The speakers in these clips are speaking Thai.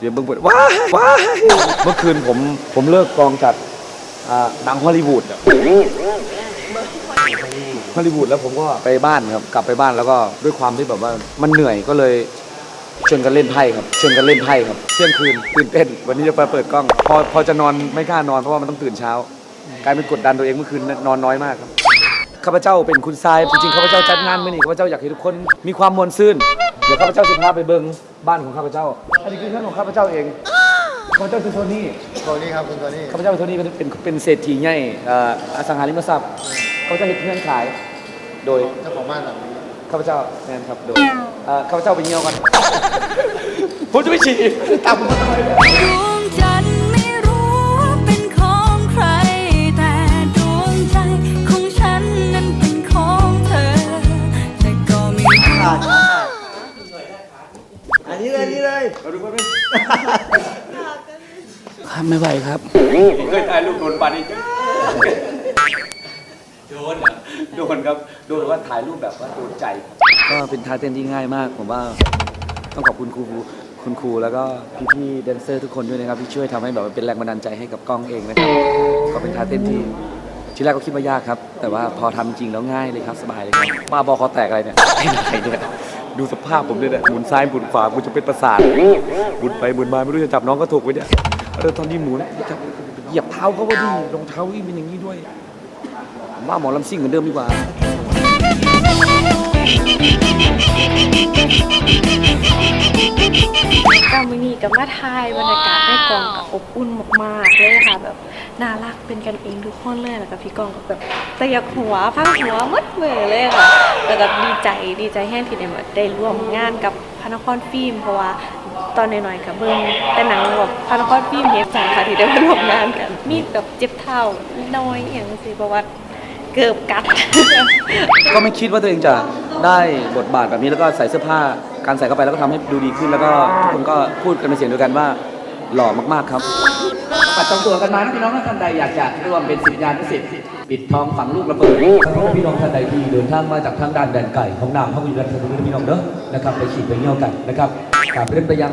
เสียเบิ้งเปิดว้ายว้ายเมื่อคืนผมผมเลิกกองจัดอ่าหนังฮอลลีวูดอะฮอลลีวูดแล้วผมก็ไปบ้านครับ กลับไปบ้านแล้วก็ด้วยความที่แบบว่ามันเหนื่อยก็เลยชวนกันเล่นไพ่ครับชวนกันเล่นไพ่ครับเที่ยงคืนตื่นเต้น วันนี้จะไปเปิดกล้อง พอพอจะนอนไม่กล้านอนเพราะว่ามันต้องตื่นเช้ากลายเป็นกดดันตัวเองเมื่อคืนนอนน้อยมากครับข้าพเจ้าเป็นคุณทรายจริงๆข้าพเจ้าจัดงานมื่อนี้ข้าพเจ้าอยากให้ทุกคนมีความมวลซื่น ดี๋ยวข้าพเจ้าจะพาไปเบิ่งบ้านของข้าพเจ้า อันนี้คือเรื่องของข้าพเจ้าเองข้าพเจ้าคือโทนี่ โทนี่ครับคุณโทนี่ ข้าพเจ้าเป็นโทนี่เป็นเป็นเป็นเศรษฐีใหญ่เอ่ออสังหาริมทรัพย์ข้าพเจ้าเห็นเพื่อนขาย โดยเจ้าของบ้านหลังนี้ข้าพเจ้าแมนครับ โดยเอ่อข้าพเจ้าไปเงี้ยวกัน ผมจะไม่ฉี่ตามผมมาทำไมดวงจันทร์ ไม่ไหวครับเคยถ่ายรูปโดนปานี่โดนโดนครับ โดนว่าถ่ายรูปแบบว่าโดนใจก็เป็นท่าเต้นที่ง่ายมาก ผมว่าต้องขอบคุณครูคุณครูแล้วก็พี่ๆแดนเซอร์ทุกคนด้วยนะครับที่ช่วยทำให้แบบว่าเป็นแรงบันดาลใจให้กับกล้องเองนะครับก็เป็นท่าเต้นที่ทีแรกก็คิดว่ายากครับ แต่ว่าพอทำจริงแล้วง่ายเลยครับสบายเลยครับบ้าบอคอแตกอะไรเนี่ยเป็นอะไรเนี่ยดูสภาพผมด้วยเนี่ยหมุนซ้ายหมุนขวากูจะเป็นประสาทหมุนไปหมุนมาไม่รู้จะจับน้องก็ถูกไว้เนี่ย เออตอนนี้หมุนเหยียบเท้าเขาก็ดีรองเท้าวิ่งเป็นอย่างนี้ด้วยผมว่าหมอลำซิ่งเหมือนเดิมดีกว่า กามินีกับมาทายบรรยากาศในกองกับอบอุ่นมากๆเลยค่ะแบบน่ารักเป็นกันเองทุกคนเลยแล้วก็พี่กองก็แบบเตียกหัวพังหัวหมดเบอเลยค่ะแต่ก็ดีใจดีใจแห้งที่ได้มาได้ร่วมงานกับพระนครฟิล์มเพราะว่า ตอนน้อยๆกับเบิ้งแต่หนังแบบพระนครฟิล์มเฮฟจังค่ะที่ได้มาร่วมงานกัน มีแบบเจ็บเท้าน้อยอย่างสิเพราะว่าเกือบกัด ก็ไม่คิดว่าตัวเองจะได้บทบาทแบบนี้แล้วก็ใส่เสื้อผ้าการใส่เข้าไปแล้วก็ทำให้ดูดีขึ้น แล้วก็ทุกคนก็พูดกันเป็นเสียงเดียวกันว่าหล่อมากๆครับ ปัดจองตัวกันมานะพี่น้องท่านใดอยากจะร่วมเป็นสิทธิยานพิเศษปิดทองฝังลูกระเบิดสำหรับพี่น้องท่านใดที่เดินทางมาจากทางด้านแดนไก่ของนามพระวิญญาณพระพี่น้องเด้อนะครับไปฉีดไปเงี้ยวกันนะครับ กลับเล่นไปยัง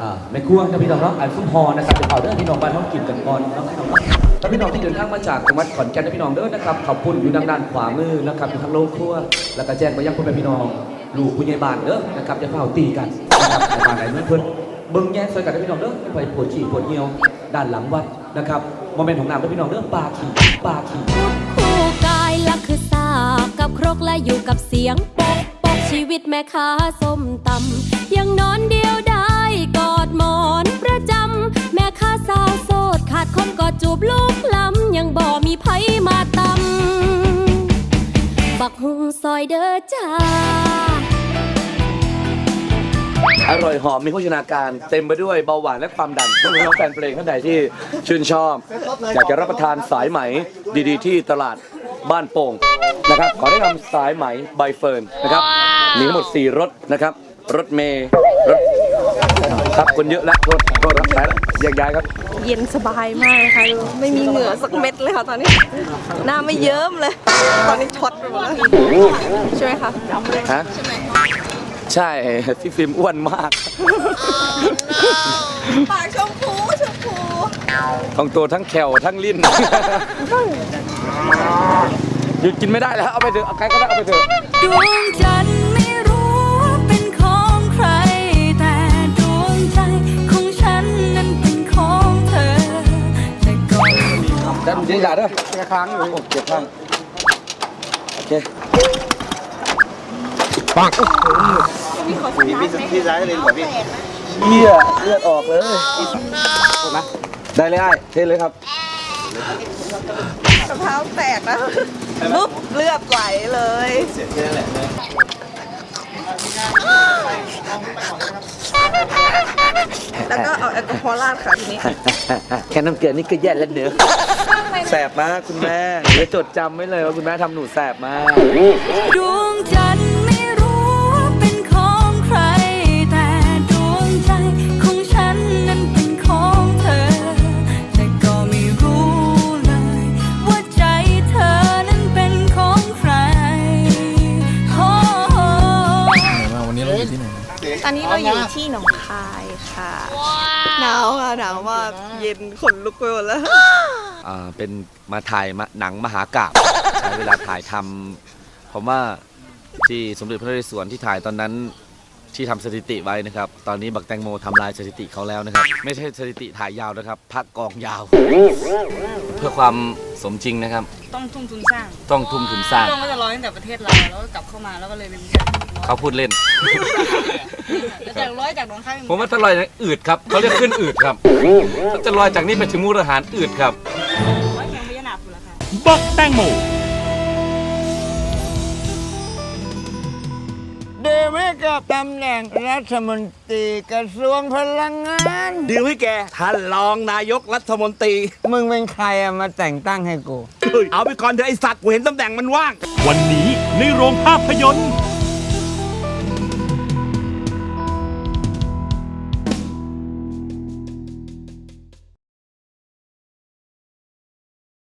อ่าแม่ครัวนะพี่น้องเนาะอันซุ้มฮอนะครับเป็นเผาเด้อพี่น้องบ้านท้องกินกันก่อนเนะพี่น้องเนาะถ้าพี่น้องที่เดินทางมาจากจังหวัดขอนแก่นนะพี่น้องเด้อนะครับขอบคุณอยู่ดังด้านขวามือนะครับอยู่ทางโลงครัว แล้วก็แจ้งไปยังพ่อแม่พี่น้องลูกผู้ใหญ่บ้านเด้อนะครับอย่าเฝ้าตีกันนะครับในบ้านไหนเมื่อเพิ่นเบิ่งแย่งซอยกันนะพี่น้องเด้อไปปวดฉี่ปวดเหี่ยวด้านหลังวัดนะครับโมเมนต์ของน้ำนะพี่น้องเด้อปลาขี่ปลาขี่คู่กายละคือสากับครกและอยู่กับเสียงปกปกชีวิตแม่ค้าส้มตำ ยังนอนเดียวได้กอดหมอนประจำ แม่ค้าสาวโสดขาดคนกอดจูบลูกลำยังบ่มีไผมาตำ บักหุงซอยเด้อจ้า อร่อยหอมมีโภชนาการเต็มไปด้วยเบาหวานและความดันถ้าพี่น้องแฟนเพลงท่านใดที่ชื่นชอบ อยากจะรับประทานสายไหมดีๆ ที่ตลาดบ้านโป่งนะครับ ขอแนะนำสายไหมใบเฟิร์นนะครับ มีทั้งหมด 4รถนะครับ รถเมย์รถครับคนเยอะแล้วรถรถรับสายแล้วแยกย้ายครับ เย็นสบายมากเลยค่ะดูไม่มีเหงื่อสักเม็ดเลยค่ะตอนนี้ หน้าไม่เยิ้มเลย ตอนนี้ช็อตไปหมดแล้วใช่ไหมคะฮะใช่พี่ฟิล์มอ้วนมากปากชมพูชมพูทั้งตัวทั้งแขวทั้งลิ้นหยุดกินไม่ได้แล้วเอาไปเถอะเอาใครก็ได้เอาไปเถอะดวงจันทร์ ดันเดี๋ยวอย่าเด้อเจ็บค้างอยู่เจ็บข้างโอเคพี่พี่ซ้ายเลยกว่าพี่เหี้ยเลือดออกเลยนะได้เลยไอ้เทเลยครับสะเท้าแตกนะปุ๊บเลือดไหลเลยแล้วก็เอาแอลกอฮอล์ราดค่ะทีนี้ แค่น้ำเกลือนี่ก็แย่แล้วเนื้อะ แสบมากคุณแม่เดี๋ยวจดจำไว้เลยว่าคุณแม่ทำหนูแสบมาก ดวงจันทร์ไม่รู้ว่าเป็นของใคร แต่ดวงใจของฉันนั้นเป็นของเธอ แต่ก็ไม่รู้เลย ว่าใจเธอนั้นเป็นของใครโอ้วันนี้เราอยู่ที่ไหนตอนนี้เราอยู่ที่หนองคายค่ะ หนาวค่ะหนาวมาก เย็นขนลุกไปหมดแล้วอ่า เป็นมาถ่ายมาหนังมหากาบใช้เวลาถ่ายทำผมว่าที่สมเด็จพระนเรศวรที่ถ่ายตอนนั้นที่ทำสถิติไว้นะครับ ตอนนี้บักแตงโมทำลายสถิติเขาแล้วนะครับ ไม่ใช่สถิติถ่ายยาวนะครับ พักกองยาว เพื่อความสมจริงนะครับ ต้องทุ่มทุนสร้าง ต้องทุ่มทุนสร้างต้องก็จะร้อยตั้งแต่ประเทศเราแล้วก็กลับเข้ามาแล้วก็เลยเป็นแบบร้อยเขาพูดเล่นแล้วจากร้อยจากหนองคายผมว่าถ้าลอยจากอืดครับเขาเรียกขึ้นอืดครับถ้าจะลอยจากนี้ไปถึงมูลหารอืดครับ ร้อยแข่งพญานาคคุณละค่ะบักแตงโมเดวิดกับตำแหน่งรัฐมนตรีกระทรวงพลังงาน ดีลให้แกท่านรองนายกรัฐมนตรีมึงเป็นใครอะมาแต่งตั้งให้กูเอาไปก่อนเถอะไอสัตว์กูเห็นตำแหน่งมันว่าง วันนี้ในโรงภาพยนตร์